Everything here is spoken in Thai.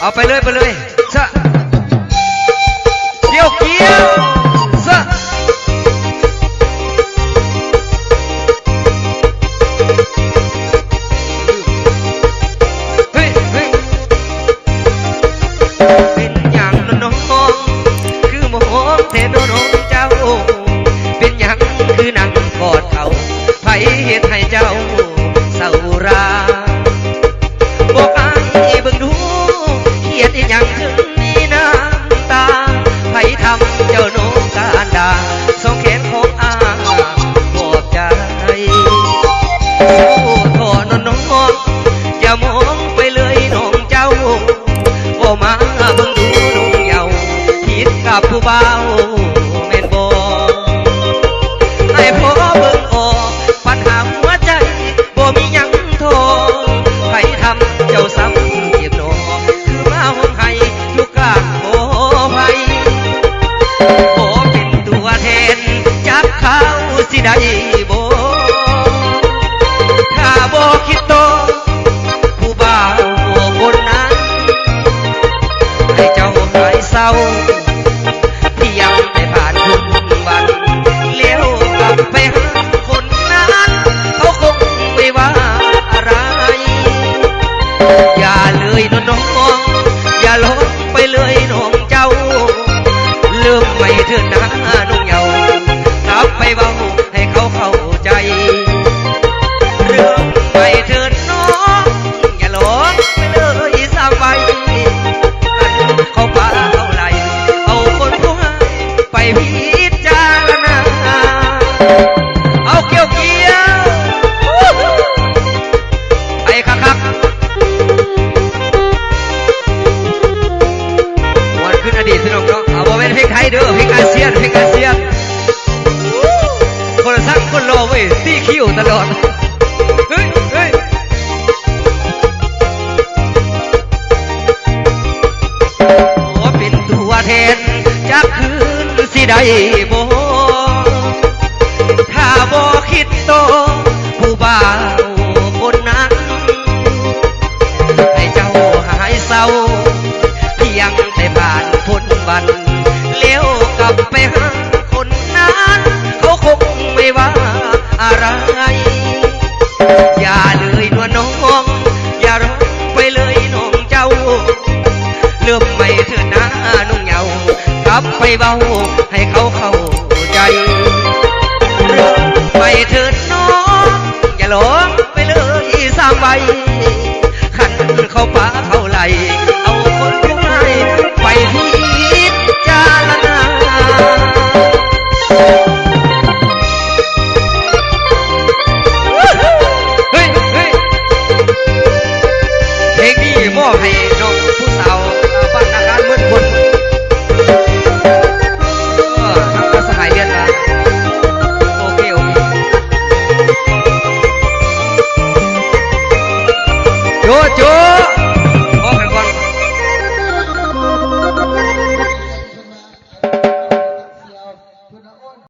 เอาไปเลยไปเลยซะเกี่ยวเกี่ยวซะเฮ้ยเฮ้ยเป็นอย่างน้องคือโมโหเทนน้องเจ้า เป็นอย่างคือนั่งกอดเขาไผเหตุให้เจ้า มาเบิ่งดูน้องเยาว์คิดกับผู้บ่าวแม่นบ่ให้พอเบิ่งออกปัญหาหัวใจบ่มีหยังโทใครทำเจ้าซ้ำเจ็บหนอคือมาห้องให้อยู่กลางโอภัยขอเป็นตัวแทนจับเขาสิได้บ่ ไม่เถิดนะนุ่งเหยาว์กลับไปเบาานเพลงอาเซียนคนสังคนรอเว้ยซี่คิวตลอด เฮ้ยเฮ้ยขอเป็นตัวแทนจากคืนสิได้บ่ถ้าบ่คิดโตผู้บ่าวคนนั้น ให้เจ้าหายเศร้าเพียงแต่ผ่านพ้นวัน ไปหาคนนั้นเขาคงไม่ว่าอะไร อย่าเลยนวลน้อง อย่าร้องไปเลยน้องเจ้าเลื่อมไม่เถิดนะน้องเหยากลับไปเบาให้เขาเข้าใจเลื่อมไปเถิดน้อง อย่าหลงไปเลยสามใบขันเขาป่าเขาไหล อบให้น้องผู้สาวบ้านนาคารเมืองบนเออทำมาสหายเรียนมาโอเคโอเคโจโจ